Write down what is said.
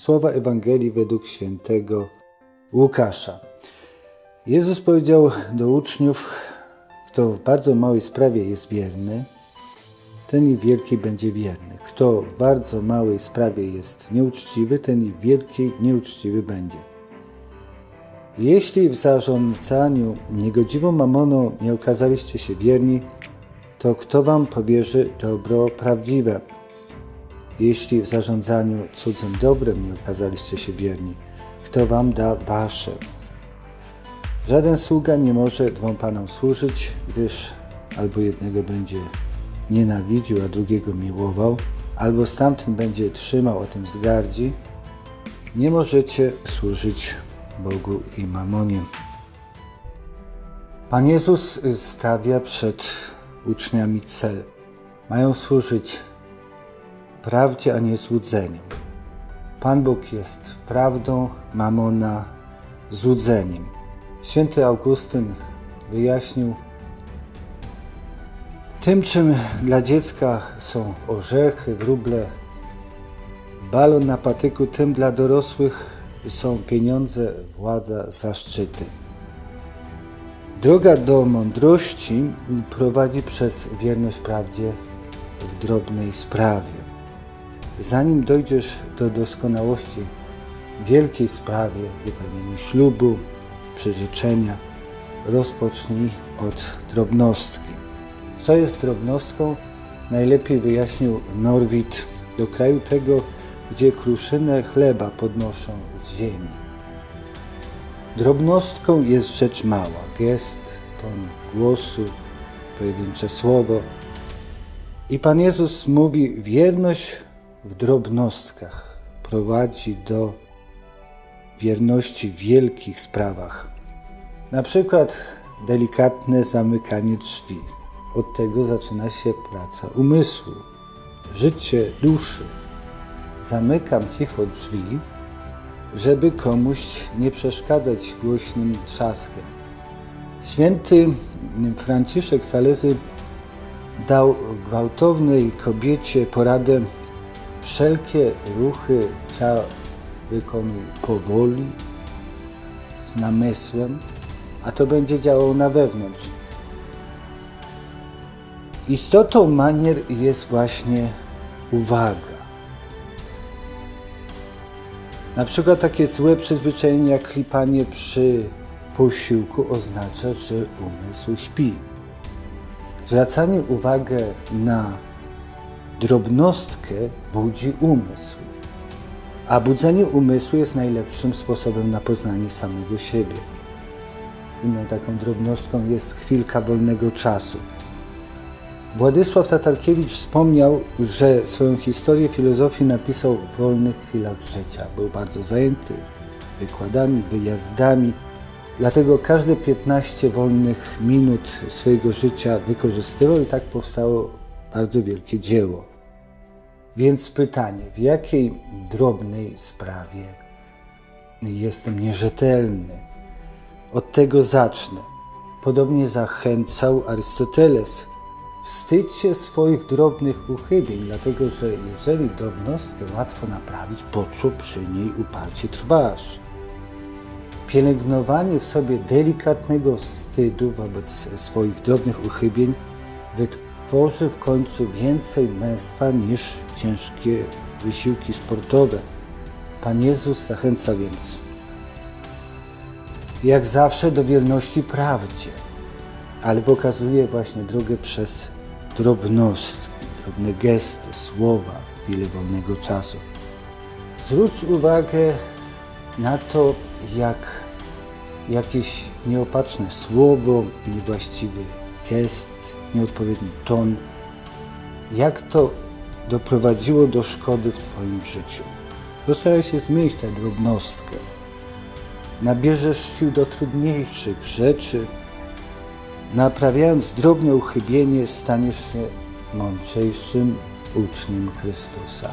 Słowa Ewangelii według świętego Łukasza. Jezus powiedział do uczniów, kto w bardzo małej sprawie jest wierny, ten i w wielkiej będzie wierny. Kto w bardzo małej sprawie jest nieuczciwy, ten i w wielkiej nieuczciwy będzie. Jeśli w zarządzaniu niegodziwą mamoną nie okazaliście się wierni, to kto wam powierzy dobro prawdziwe? Jeśli w zarządzaniu cudzym dobrem nie okazaliście się wierni, kto wam da wasze? Żaden sługa nie może dwom panom służyć, gdyż albo jednego będzie nienawidził, a drugiego miłował, albo stamtąd będzie trzymał o tym wzgardzi. Nie możecie służyć Bogu i mamonie. Pan Jezus stawia przed uczniami cel. Mają służyć prawdzie, a nie złudzeniu. Pan Bóg jest prawdą, mamona złudzeniem. Święty Augustyn wyjaśnił, tym czym dla dziecka są orzechy, wróble, balon na patyku, tym dla dorosłych są pieniądze, władza, zaszczyty. Droga do mądrości prowadzi przez wierność prawdzie w drobnej sprawie. Zanim dojdziesz do doskonałości w wielkiej sprawie, wypełnieniu ślubu, przyrzeczenia, rozpocznij od drobnostki. Co jest drobnostką? Najlepiej wyjaśnił Norwid do kraju tego, gdzie kruszynę chleba podnoszą z ziemi. Drobnostką jest rzecz mała, gest, ton głosu, pojedyncze słowo. I Pan Jezus mówi, wierność w drobnostkach prowadzi do wierności w wielkich sprawach. Na przykład delikatne zamykanie drzwi. Od tego zaczyna się praca umysłu, życie duszy. Zamykam cicho drzwi, żeby komuś nie przeszkadzać głośnym trzaskiem. Święty Franciszek Salezy dał gwałtownej kobiecie poradę wszelkie ruchy ciała wykonuj powoli, z namysłem, a to będzie działało na wewnątrz. Istotą manier jest właśnie uwaga. Na przykład takie złe przyzwyczajenie jak klipanie przy posiłku oznacza, że umysł śpi. Zwracanie uwagi na drobnostkę budzi umysł, a budzenie umysłu jest najlepszym sposobem na poznanie samego siebie. Inną taką drobnostką jest chwilka wolnego czasu. Władysław Tatarkiewicz wspomniał, że swoją historię filozofii napisał w wolnych chwilach życia. Był bardzo zajęty wykładami, wyjazdami, dlatego każde 15 wolnych minut swojego życia wykorzystywał i tak powstało bardzo wielkie dzieło. Więc pytanie, w jakiej drobnej sprawie jestem nierzetelny? Od tego zacznę. Podobnie zachęcał Arystoteles. Wstydź się swoich drobnych uchybień, dlatego że jeżeli drobnostkę łatwo naprawić, po co przy niej uparcie trwasz? Pielęgnowanie w sobie delikatnego wstydu wobec swoich drobnych uchybień wytworzy w końcu więcej męstwa niż ciężkie wysiłki sportowe. Pan Jezus zachęca więc, jak zawsze, do wierności prawdzie, ale pokazuje właśnie drogę przez drobnostki, drobne gesty, słowa, chwile wolnego czasu. Zwróć uwagę na to, jak jakieś nieopatrzne słowo, niewłaściwy gest, nieodpowiedni ton, jak to doprowadziło do szkody w Twoim życiu. Postaraj się zmienić tę drobnostkę. Nabierzesz sił do trudniejszych rzeczy. Naprawiając drobne uchybienie, staniesz się mądrzejszym uczniem Chrystusa.